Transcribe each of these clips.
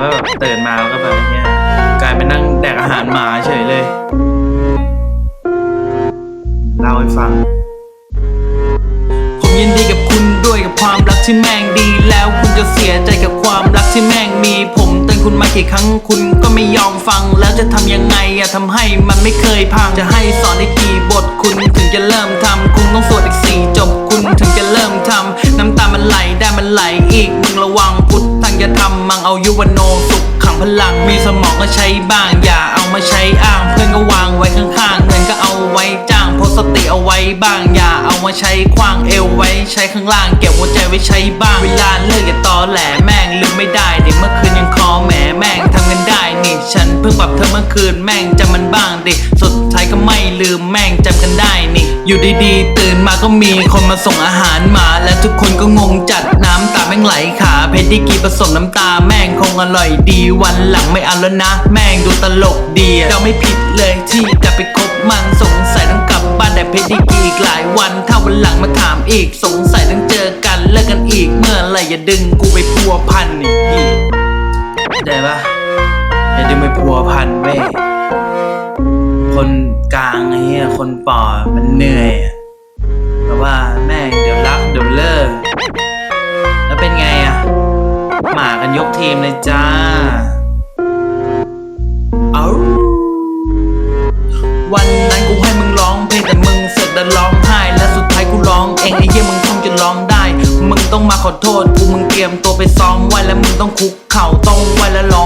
ว่าแบบตื่นมาแล้วก็แบบเนี้ยกลายเป็นนั่งแดกอาหารหมาเฉยเลยเล่าให้ฟังผมยินดีกับคุณด้วยกับความรักที่แม่งดี แล้วคุณจะเสียใจกับความรักที่แม่งมี ผมเตือนคุณมากี่ครั้งคุณก็ไม่ยอมฟัง แล้วจะทำยังไงอะทำให้มันไม่เคยพัง จะให้สอนอีกกี่บทคุณถึงจะเริ่มทำคุณต้องสวดอีกสี่จบคุณถึงจะเริ่มทำน้ำตามันไหลได้มันไหลอีกมึงระวัง พุทธังจะทำมังเอายุวโนสุขขังพลังมีสมองก็ใช้บ้าง อย่าเอามาใช้อ้าง เพื่อนก็วางไว้ข้างๆเงินก็เอาไว้จ้างโพสต์สติเอาไว้บ้าง อย่าเอามาใช้คว้างเอวไว้ใช้ข้างล่างเก็บหัวใจไว้ใช้บ้างเวลาเลิกอย่าตอแหลแม่งลืมไม่ได้ดิเมื่อคืนยังคอแหมแม่งทำกันได้นี่ฉันเพิ่งปรับเธอเมื่อคืนแม่งจำมันบ้างดิสุดท้ายก็ไม่ลืมแม่งจำกันได้นี่ อยู่ดีๆ ตื่นมาก็มีคนมาส่งอาหารมา และทุกคนก็งงจัดน้ำตาแม่งไหลขาเพชรดีกรีผสมน้ำตาแม่งคงอร่อยดีวันหลังไม่เอาแล้วนะ แม่งดูตลกดีเราไม่ผิดเลยที่จะไปคบมันสงสัยต้องกลับบ้านแต่เพชรดีกรีอีกหลายวัน ถ้าวันหลังมาถามอีกสงสัยต้องเจอกันเลิกกันอีกเมื่อไหรอย่าดึงกูไปพัวพันอีกได้ปะอย่าดึงไปพัวพันเว้ย เหี้ยคนป่อมันเหนื่อยแต่ว่าแม่งเดี๋ยวรักเดี๋ยวเลิก แล้วเป็นไงอะหมากันยกทีมเลยจ้า เอาวันนั้นกูให้มึงร้องเพลงแต่มึงเสกดันร้องไห้และสุดท้ายกูร้องเองไอ้เหี้ยมึงคงจะร้องได้ มึงต้องมาขอโทษกูมึงเตรียมตัวไปซ้อมไว้แล้วมึงต้องคุกเข่าต้องไว้แล้วร้อง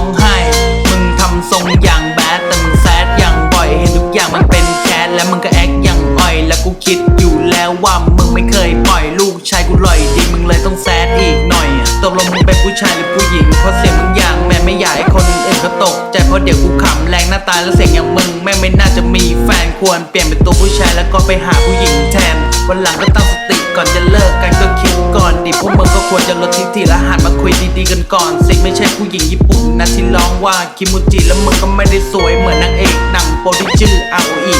ว่ามึงไม่เคยปล่อยลูกชายกูลอยดีมึงเลยต้องแซดอีกหน่อยตกลงมึงเป็นผู้ชายหรือผู้หญิงเพราะเสียงมึงอย่างแม่ไม่อยากให้คนอื่นเขาตกใจเพราะเดี๋ยวกูขำแรงหน้าตาและเสียงอย่างมึงแม่ไม่น่าจะมีแฟนควรเปลี่ยนเป็นตัวผู้ชายแล้วก็ไปหาผู้หญิงแทนวันหลังก็ตั้งสติก่อนจะเลิกกันก็คิดก่อนดิพวกมึงก็ควรจะลดทิฐิและหันมาคุยดีๆกันก่อนสิไม่ใช่ผู้หญิงญี่ปุ่นนะที่ร้องว่าคิมูจิแล้วมึงก็ไม่ได้สวยเหมือนนางเอกหนังโปรที่ชื่ออาโออี